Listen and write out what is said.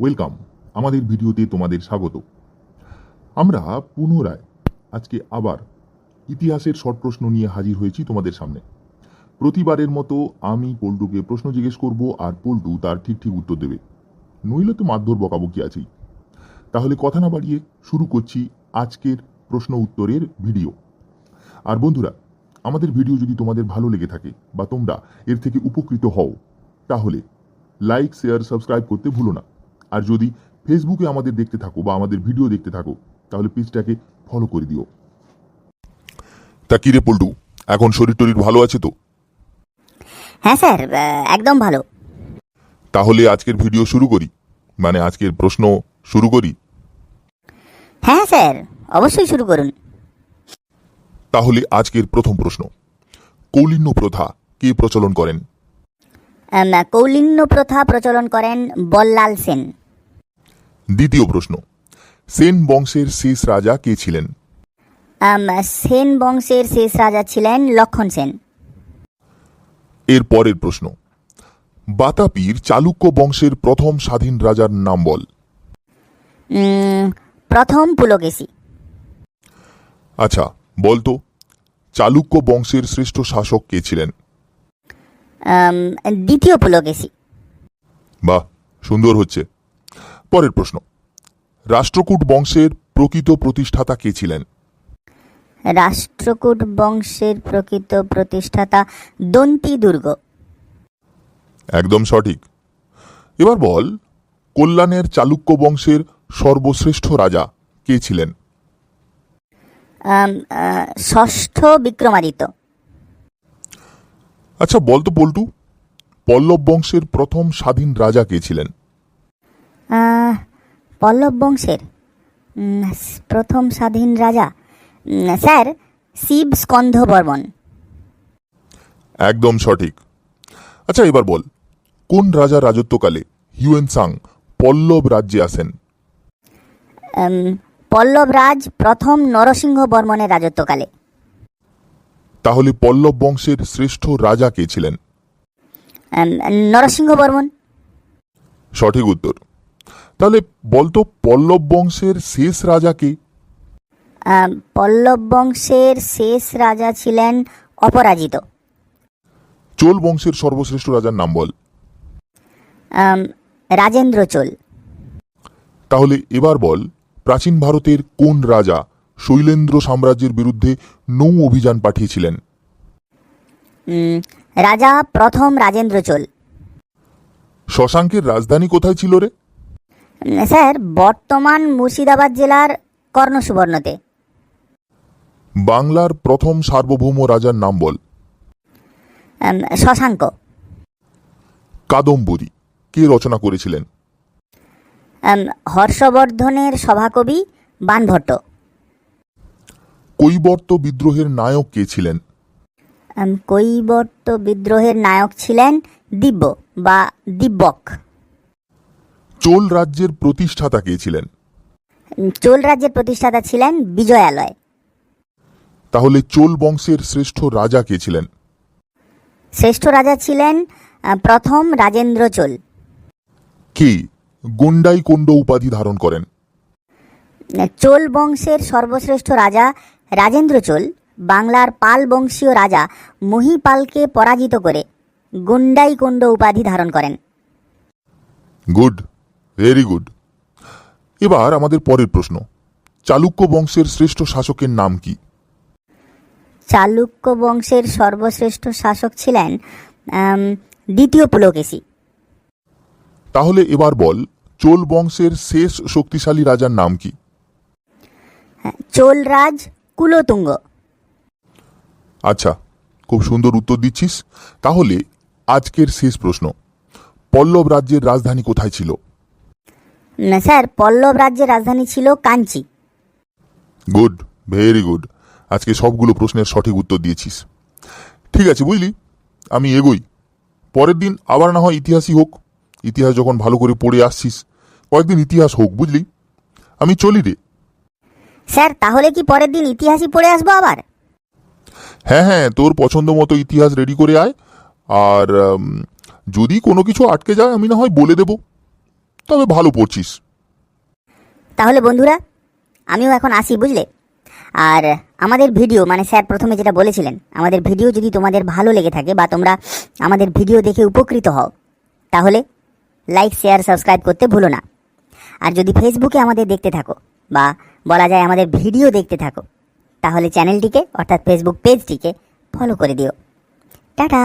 Welcome আমাদের ভিডিওতে তোমাদের স্বাগত। আমরা পুনরায় আজকে আবার ইতিহাসের শর্ট প্রশ্ন নিয়ে হাজির হয়েছি তোমাদের সামনে। প্রতিবারের মতো আমি পল্টুকে প্রশ্ন জিজ্ঞেস করব আর পল্টু তার ঠিক ঠিক উত্তর দেবে। নইলে তো মারধর বকাবকি আছেই। তাহলে কথা না বাড়িয়ে শুরু করছি আজকের প্রশ্ন উত্তরের ভিডিও। আর বন্ধুরা, আমাদের ভিডিও যদি তোমাদের ভালো লেগে থাকে বা তোমরা এর থেকে উপকৃত হও, তাহলে লাইক শেয়ার সাবস্ক্রাইব করতে ভুলো না। আর যদি ফেসবুকে আমাদের দেখতে থাকো বা আমাদের ভিডিও দেখতে থাকো তাহলে পেজটাকে ফলো করে দিও। তা কি রে পল্টু এখন শরীর টরির ভালো আছে তো? হ্যাঁ স্যার একদম ভালো। তাহলে আজকের ভিডিও শুরু করি। মানে আজকের প্রশ্ন শুরু করি? হ্যাঁ স্যার অবশ্যই শুরু করুন। তাহলে আজকের প্রথম প্রশ্ন। কৌলিন্য প্রথা কে প্রচলন করেন? কৌলিন্য প্রথা প্রচলন করেন বল্লাল সেন। দ্বিতীয় প্রশ্ন। সেন বংশের শেষ রাজা কে ছিলেন? সেন বংশের শেষ রাজা ছিলেন লক্ষণ সেন। এর পরের প্রশ্ন। বাতাপির চালুক্য বংশের প্রথম স্বাধীন রাজার নাম বল। প্রথম পুলকেশী। আচ্ছা বলতো চালুক্য বংশের শ্রেষ্ঠ শাসক কে ছিলেন? দ্বিতীয় পুলকেশী। বাহ সুন্দর হচ্ছে। পরের প্রশ্ন। রাষ্ট্রকূট বংশের প্রকৃত প্রতিষ্ঠাতা কে ছিলেন? রাষ্ট্রকূট বংশের প্রকৃত প্রতিষ্ঠাতা দন্তি দুর্গ। একদম সঠিক। এবার বল কল্যাণের চালুক্য বংশের সর্বশ্রেষ্ঠ রাজা কে ছিলেন? ষষ্ঠ বিক্রমাদিত্য। আচ্ছা বলতো পল্টু পল্লব বংশের প্রথম স্বাধীন রাজা কে ছিলেন? পল্লব বংশের। প্রথম স্বাধীন রাজা। স্যার শিব স্কন্ধ বর্মন। একদম সঠিক। আচ্ছা এবার বল কোন রাজা রাজত্বকালে হিউয়েন সাং পল্লব রাজ্যে আসেন? পল্লব রাজ প্রথম নরসিংহ বর্মনের রাজত্বকালে। তাহলে পল্লব বংশের শ্রেষ্ঠ রাজা কে ছিলেন? নরসিংহ বর্মন। সঠিক উত্তর। তাহলে বলতো পল্লব বংশের শেষ রাজা কে? পল্লব বংশের শেষ রাজা ছিলেন অপরাজিত। চোল বংশের সর্বশ্রেষ্ঠ রাজার নাম বল। রাজেন্দ্র চোল। তাহলে এবার বল প্রাচীন ভারতের কোন রাজা শৈলেন্দ্র সাম্রাজ্যের বিরুদ্ধে নৌ অভিযান পাঠিয়েছিলেন? রাজা প্রথম রাজেন্দ্র চোল। শশাঙ্কের রাজধানী কোথায় ছিল রে? স্যার বর্তমান মুর্শিদাবাদ জেলার কর্ণসুবর্ণতে। বাংলার প্রথম সার্বভৌম রাজার নাম বল। শশাঙ্ক। কাদম্বরী কে রচনা করেছিলেন? হর্ষবর্ধনের সভাকবি বানভট্ট। কৈবর্ত বিদ্রোহের নায়ক কে ছিলেন? কৈবর্ত বিদ্রোহের নায়ক ছিলেন দিব্য বা দিব্যক। চোল রাজ্যের প্রতিষ্ঠাতা কে ছিলেন? চোল রাজ্যের প্রতিষ্ঠাতা ছিলেন বিজয়ালয়। তাহলে চোল বংশের শ্রেষ্ঠ রাজা কে ছিলেন? শ্রেষ্ঠ রাজা ছিলেন আহ, প্রথম রাজেন্দ্র চোল। কে? গন্ডাই কোন্ড উপাধি ধারণ করেন। চোল বংশের সর্বশ্রেষ্ঠ রাজা রাজেন্দ্র চোল বাংলার পাল বংশীয় রাজা মহিপালকে পরাজিত করে গুন্ডাইকুণ্ড উপাধি ধারণ করেন। গুড। ভেরি গুড এবার আমাদের পরের প্রশ্ন। চালুক্য বংশের শ্রেষ্ঠ শাসকের নাম কি? চালুক্য বংশের সর্বশ্রেষ্ঠ শাসক ছিলেন দ্বিতীয় পুলকেশী। তাহলে এবার বল চোল বংশের শেষ শক্তিশালী রাজার নাম কি? চোলরাজ কুলোতুঙ্গ। আচ্ছা খুব সুন্দর উত্তর দিচ্ছিস। তাহলে আজকের শেষ প্রশ্ন। পল্লব রাজ্যের রাজধানী কোথায় ছিল? স্যার পল্লব রাজ্যের রাজধানী ছিল কাঞ্চি। Good very good. আজকে সবগুলো প্রশ্নের সঠিক উত্তর দিয়েছিস। ঠিক আছে বুঝলি? আমি এগোই। পরের দিন আবার না হয় ইতিহাসই হোক। ইতিহাস যখন ভালো করে পড়ে আসছিস কয়েকদিন ইতিহাস হোক বুঝলি? আমি চলি রে। স্যার তাহলে কি পরের দিন ইতিহাসই পড়ে আসব আবার? হ্যাঁ হ্যাঁ তোর পছন্দ মতো ইতিহাস রেডি করে আয়। আর যদি কোনো কিছু আটকে যায় আমি না হয় বলে দেব। তবে ভালো পড়ছিস। তাহলে বন্ধুরা, আমিও এখন আসি, বুঝলে? আর আমাদের ভিডিও মানে স্যার প্রথমে যেটা বলেছিলেন, আমাদের ভিডিও যদি তোমাদের ভালো লেগে থাকে বা তোমরা আমাদের ভিডিও দেখে উপকৃত হও, তাহলে লাইক, শেয়ার, সাবস্ক্রাইব করতে ভুলো না। আর যদি ফেসবুকে আমাদের দেখতে থাকো, বা বলা যায় আমাদের ভিডিও দেখতে থাকো, তাহলে চ্যানেলটিকে, অর্থাৎ ফেসবুক পেজটিকে ফলো করে দিও। টাটা!